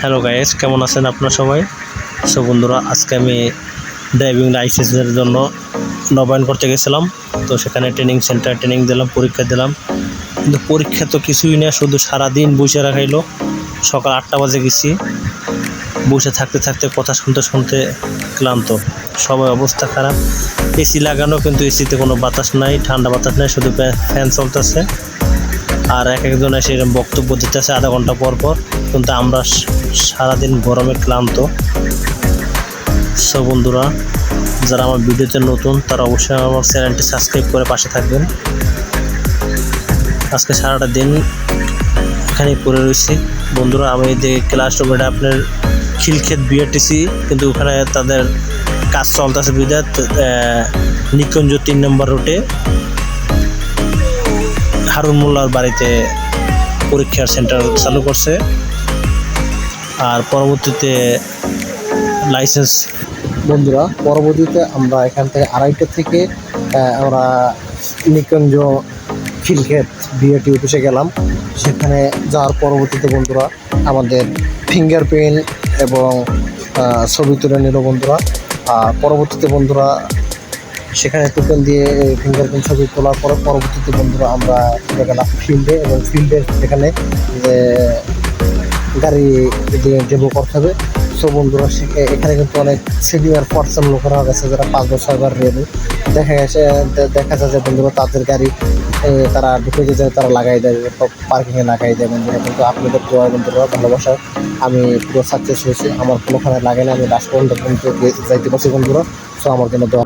Hello guys কেমন আছেন আপনারা সবাই? সো বন্ধুরা, আজকে আমি ড্রাইভিং লাইসেন্সের জন্য নবায়ন করতে গেছিলাম। তো সেখানে ট্রেনিং সেন্টার ট্রেনিং দিলাম, পরীক্ষা দিলাম। কিন্তু পরীক্ষা তো কিছুই না, শুধু সারাদিন বসে রাখাইলো সকাল আটটা বাজে গেছি। বসে থাকতে থাকতে, কথা শুনতে শুনতে ক্লান্ত। সবাই অবস্থা খারাপ। এসি লাগানো, কিন্তু এসিতে কোনো বাতাস নাই, ঠান্ডা বাতাস নাই, শুধু ফ্যান চলতেছে। আর এক একজন এসে এরকম বক্তব্য দিতেছে আধা ঘণ্টা পর পর। কিন্তু আমরা সারাদিন গরমে ক্লান্ত। সব বন্ধুরা, যারা আমার ভিডিওতে নতুন, তারা অবশ্যই আমার চ্যানেলটি সাবস্ক্রাইব করে পাশে থাকবেন। আজকে সারাটা দিন এখানেই পড়ে রয়েছি। বন্ধুরা, আমি যে ক্লাস রুমে আপনার খিলক্ষেত বিআরটিসি কিন্তু ওখানে তাদের কাজ চলতেছে বিদাত নিকুঞ্জ তিন নম্বর রুটে। হারুন মোল্লার বাড়িতে পরীক্ষার সেন্টার চালু করছে। আর পরবর্তীতে লাইসেন্স বন্ধুরা পরবর্তীতে আমরা এখান থেকে আড়াইটা থেকে আমরা নিকুঞ্জ খিলক্ষেত বিএটি অফিসে গেলাম। সেখানে যাওয়ার পরবর্তীতে বন্ধুরা আমাদের ফিঙ্গারপ্রিন্ট এবং আহ, ছবি তুলে নিল বন্ধুরা। আর পরবর্তীতে বন্ধুরা সেখানে টোকেন দিয়ে ফিঙ্গারপ্রিন্ট ছবি তোলার পরে পরবর্তীতে বন্ধুরা আমরা চলে গেলাম ফিল্ডে এবং ফিল্ডে সেখানে গাড়ি দিয়ে ডেমো করতে হবে। সো বন্ধুরা সে- এখানে কিন্তু অনেক সিনিয়র পার্সন লোকেরা গেছে যারা পাঁচ বছর একবার রেলু দেখা গেছে দেখা যায় যে বন্ধুরা তাদের গাড়ি তারা ঢুকে যেতে তারা লাগাই দেয় পার্কিংয়ে লাগাই দেয় বন্ধুরা। কিন্তু আপনাদের দোয়া বন্ধুরা, ভালোবাসা, আমি পুরো সাকসেস হয়েছি। আমার কোনোখানে লাগে না, আমি লাস্ট পর্যন্ত গে- যাইতে পারছি বন্ধুরা। সো আমার জন্য দোয়া